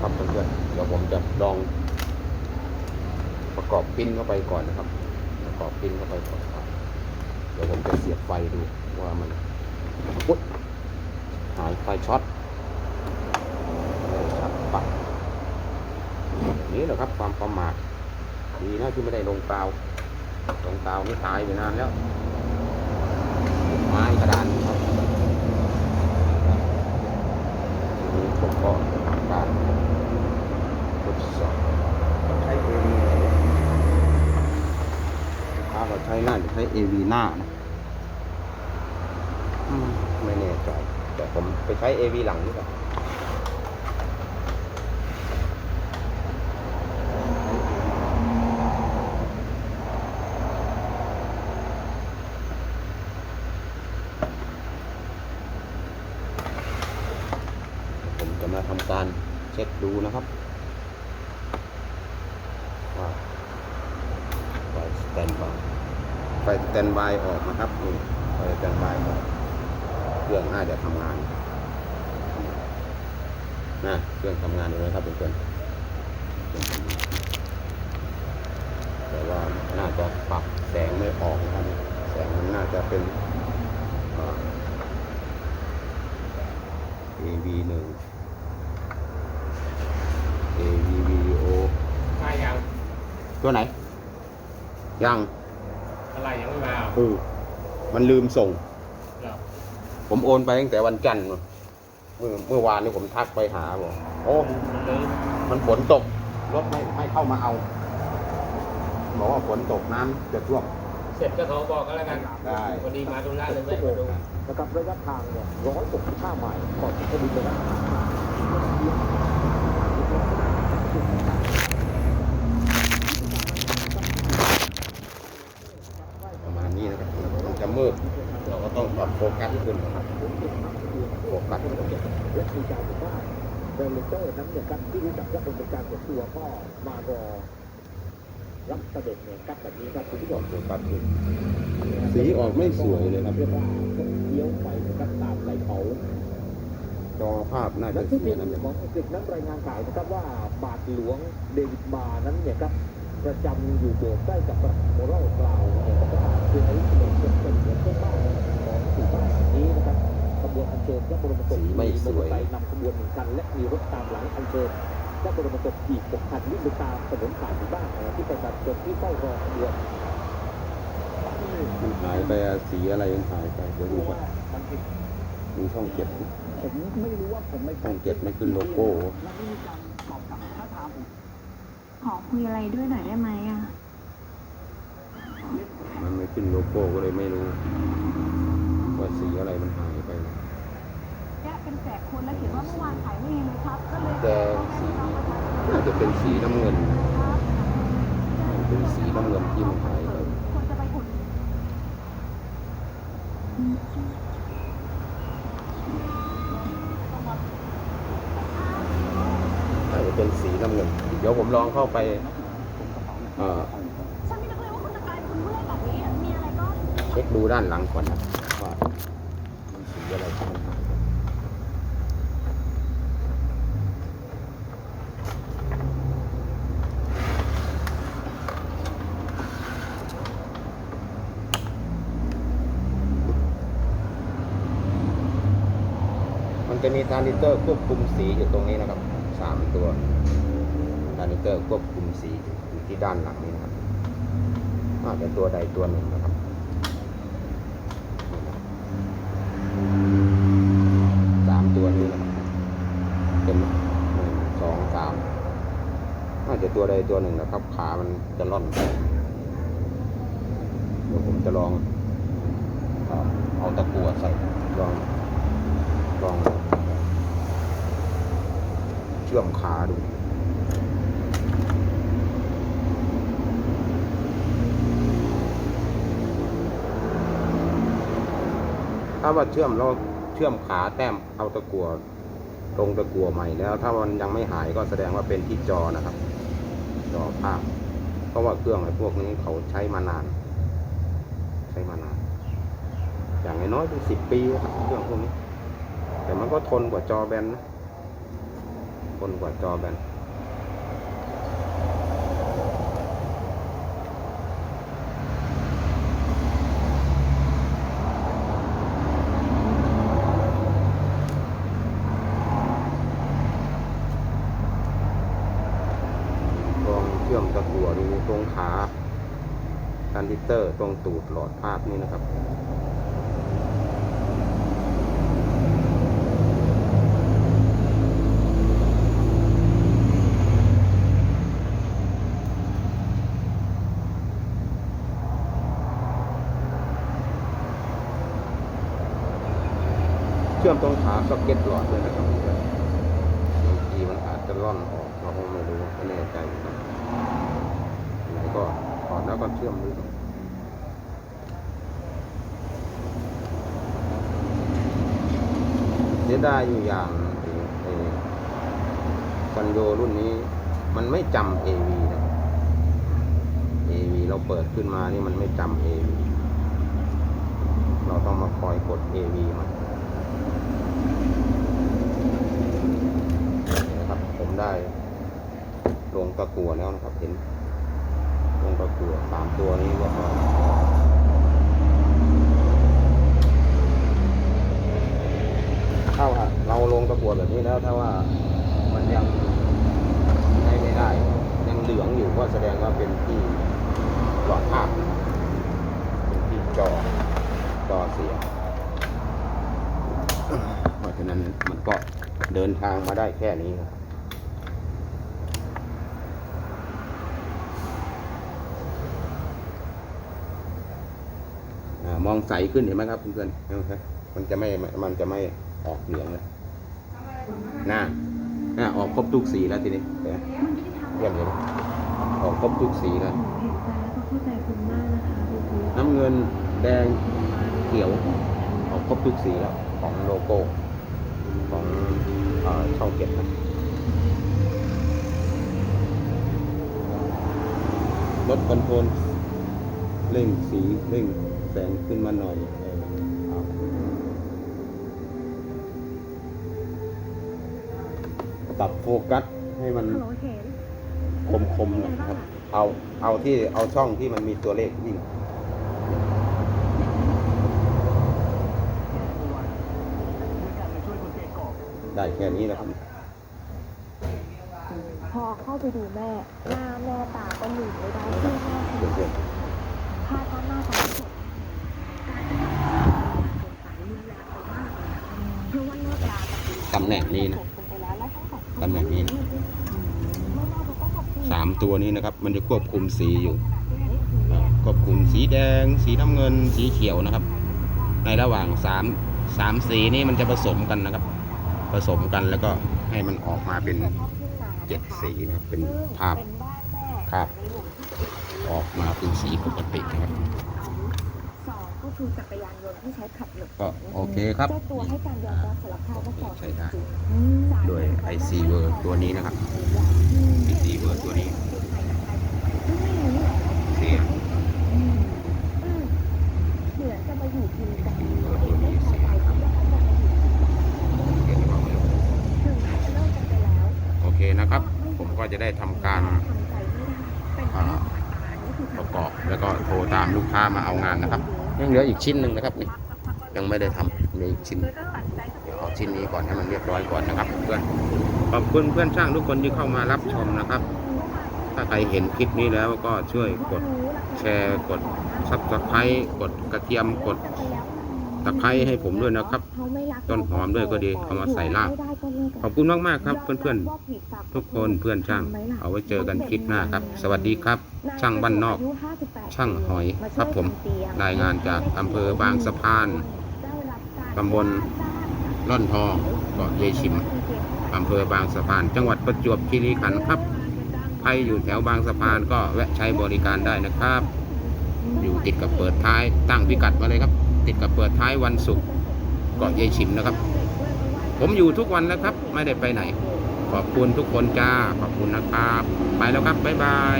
ครับเพื่อนๆเดี๋ยวผมจะลอง ประกอบปิ้นเข้าไปก่อนนะครับ ประกอบปิ้นเข้าไปก่อนครับ เดี๋ยวผมจะเสียบไฟดูว่ามันอุ๊ยหายไฟช็อตไฟช็อตปักแบบนี้แหละครับความประมาทดีนะที่ไม่ได้ลงกาลงกาวนี่ตายไปนานแล้วไม้กระดานครับมีผม ก็ทำการทดสอบใช้เอวีถ้าเราใช้หน้าจะใช้เอวีหน้านะไม่แน่ใจแต่ผมไปใช้เอวีหลังดีกว่าผมจะมาทำ การเช็คดูนะครับว่าไฟสแตนบายไฟสแตนบายออกนะครับนี่ไฟสแตนบายออกเครื่องน่าจะทำงานนะเครื่องทำงานอยู่นะครับเพื่อนๆเคนแต่ว่าน่าจะปรับแสงไม่ออกนะครับแสงมันน่าจะเป็น AV หนึ่ง AV video มายัง ตัวไหน ยัง อะไรยังไม่มาเออมันลืมส่ง เหรอผมโอนไปตั้งแต่วันจันทร์นู่นเมื่อเมื่อวานนี้ผมทักไปหาบอกโอ้มันเลยมันฝนตกรถไม่ไม่เข้ามาเอาบอกว่าฝนตกน้ำจะท่วม เสร็จก็โทรบอกกันแล้วกันได้ พอดีมาตรงนั้นเลยไม่มาดูนะครับระยะทางเนี่ย165ไมล์ก่อนที่จะบินไปนะ ประมาณนี้นะครับมัน จะมืด เราก็ต้องปรับโฟกัสขึ้นนะครับโฟกัสขึ้นและมีการบอกว่าเดลเตอร์นั้นเนี่ยครับที่รู้จักว่าเป็นการส่วนตัวก็มารอรับเสด็จเนี่ยครับแบบนี้ครับคุณผู้ชมโฟกัสขึ้นสีออกไม่สวยเลยครับเรียกว่าเลี้ยวไปนะครับตามไหลเขาจอภาพน่าและจะที่เสีมียนะเนี่ยของอังกฤษนั้นรายงานข่าวนะครับว่าบาทหลวงเดวิดบาร์นั้นเนี่ยครับ ประจำอยู่โบสถ์ใกล้กับรัฐโมรัลกล่าวเนี่ยบอกว่าคือในสมัยเป็นเป็นเหมือนเพื่อนบ้านของสี่บ้านแห่งนี้นะครับขบวนอัญเชิญพระบรมศพสีไม่สวยมอเตอร์ไซค์นำขบวนหนึ่งคันและมีรถตามหลังอัญเชิญพระบรมศพอีกหกคันวิ่งไปตามถนนผ่านหมู่บ้านนะที่ประชาชนที่เฝ้ารอขบวนมันหายไปอะสีอะไรมันหายไปเดี๋ยวดูก่อนมันผิดดูช่องเจ็ดดิผมไม่รู้ว่าผมไม่ช่องเจ็ดไม่ขึ้นโลโก้ ขอคุยอะไรด้วยหน่อยได้ไหมอะ มันไม่ขึ้นโลโก้ก็เลยไม่รู้ ว่าสีอะไรมันหายไป แกเป็นแจกคนแล้วเห็นว่าเมื่อวานขายไม่ดีเลยครับ ก็เลยแดงสีน่าจะเป็นสีน้ำเงิน เป็นสีน้ำเงินที่มันหายไป คนจะไปอุดน่าจะเป็นสีน้ำ เดี๋ยวผมลองเข้าไปเอ่อฉันไม่นึกเลยว่าคุณจะกลายเป็นคนผู้เล่นแบบนี้ มีอะไรก็เช็คดูด้านหลังก่อนนะว่ามันสีอะไรที่มันหาจะมีทรานซิสเตอร์ควบคุมสีอยู่ตรงนี้นะครับสามตัว ทรานิเตอร์ควบคุมสีอยู่ที่ด้านหลังนี้นะครับอาจจะตัวใดตัวหนึ่งนะครับสามตัวนี้นะครับเป็นหนึ่งสองสามน่าจจะตัวใดตัวหนึ่งนะครับ ขามันจะล่อนไปเดี๋ยวผมจะลองเอาเอาตะกั่วใส่ลองลองเชื่อมขาดู ถ้าว่าเชื่อมเราเชื่อมขาแต้มเอาตะกั่วตรงตะกั่วใหม่แล้ว ถ้ามันยังไม่หายก็แสดงว่าเป็นที่จอนะครับ จอภาพ เพราะว่าเครื่องไอ้พวกนี้เขาใช้มานาน ใช้มานาน อย่างน้อยเป็นสิบปีครับเครื่องพวกนี้ แต่มันก็ทนกว่าจอแบนนะคนกว่าจอแบนตรงเชื่อม ตะกัวดูตรงขาคันดิเตอร์ตรงตูดหลอดภาพนี่นะครับเชื่อมตรงขาซ็อกเก็ตหลอดเลยนะครับบางทีมันอาจจะร่อนออกเราคงไม่รู้ไม่แน่ใจนะครับ ไหนก็ถอดแล้วก็เชื่อมดูครับเสียดายอยู่อย่างไอ้ซันโยรุ่นนี้ มันไม่จำ AV นะ AV เราเปิดขึ้นมานี่มันไม่จำ AV เราต้องมาคอยกด AV มันนี่นะครับผมได้ลงตะกัวแล้วนะครับเห็น ลงตะกัวสามตัวนี้ก็เข้าฮะเราลงตะกัวแบบนี้แล้วถ้าว่ามันยังใช้ไม่ได้ ยังเหลืองอยู่ก็แสดงว่าเป็นที่หลอดภาพเป็นที่จอจอเสียเพราะฉะนั้นมันก็เดินทางมาได้แค่นี้ครับ มองใสขึ้นเห็นไหมครับเพื่อนๆเห็นไหมมันจะไม่มันจะไม่ออกเหลืองเลยหน้าหน้าออกครบทุกสีแล้วทีนี้เยี่ยมเลยออกครบทุกสีแล้วเห็นใจแล้วก็เข้าใจคุณมากนน้ำเงินแดงเขียวออกครบทุกสีแล้วของโลโก้ของอช่องเก็บนะรถคอนโทรลเร่งสีเร่ง แสงขึ้นมาหน่อยเออเอาปรับโฟกัสให้มันฮัลโหลเห็นคมๆหนะครับ เอาเอาที่เอาช่องที่มันมีตัวเลขวิ่งได้แค่นี้นะครับ พอเข้าไปดูแม่ หน้าแม่ตาก็หลืมไม่ได้ที่แม่คือเพื่อนพาท่านหน้าตาสดเพราะว่าเลิกรากัน ๆ ตำแหน่งนี้นะจบกันไปแล้วและทั้งสองคนตำแหน่งนี้นะไม่น่าจะต้องขอบคุณสามตัวนี้นะครับ มันจะควบคุมสีอยู่อ่าควบคุมสีแดง สีน้ำเงิน สีเขียวนะครับ ในระหว่างสามสามสีนี้มันจะผสมกันนะครับ ผสมกันแล้วก็ให้มันออกมาเป็นเจ็ดสีนะครับ เป็นภาพเป็นบ้านแม่ครับออกมาเป็นสีปกตินะครับสองก็ คือจักรยานยนต์ที่ใช้ขับหลบก็โอเคครับเจ้าตัวให้การยอมรับสารภาพว่าก่อเหใช้ตุได้จริงโดย IC w o r d ตัวนี้นะครับ IC w o r d ตัวนี้เสียอืมอืมเหมือนจะมาอยู่กินกันเออตัวนี้เสียครับเห็นบอกเลยถึงแม้จะเลิกกันไปแล้วโอเคนะครับ ผมก็จะได้ทำการทำใจไม่ได้เป็นอ่าแค่สายตานี่คือประกอบแล้วก็โทรตามลูกค้ามาเอางานนะครับ ยังเหลืออีกชิ้นหนึ่งนะครับนี่ยังไม่ได้ทำเหลืออีกชิ้นเดี๋ยวเอาชิ้นนี้ก่อนให้มันเรียบร้อยก่อนนะครับเพื่อนขอบคุณเพื่อนช่างทุกคนที่เข้ามารับชมนะครับ ถ้าใครเห็นคลิปนี้แล้วก็ช่วยกดแชร์กดซับสไครต์กดกระเทียมกดตะไคร้ให้ผมด้วยนะครับ ต้นหอมด้วยก็ดีเอามาใส่ลาบขอบคุณมากๆครับ เพื่อนๆ ทุกคนเพื่อนช่าง เอาไว้เจอกันคลิปหน้าครับ สวัสดีครับ ช่างบ้านนอก ช่างหอยครับผมรายงานจากอำเภอบางสะพานตำบลร่อนทองเกาะเยชิมอำเภอบางสะพาน จังหวัดประจวบคีรีขันธ์ครับใครอยู่แถวบางสะพานก็แวะใช้บริการได้นะครับ อยู่ติดกับเปิดท้ายตั้งพิกัดมาเลยครับ ติดกับเปิดท้ายวันศุกร์เกาะเยชิมนะครับ ผมอยู่ทุกวันนะครับ ไม่ได้ไปไหน ขอบคุณทุกคนจ้าขอบคุณนะครับ ไปแล้วครับบ๊ายบาย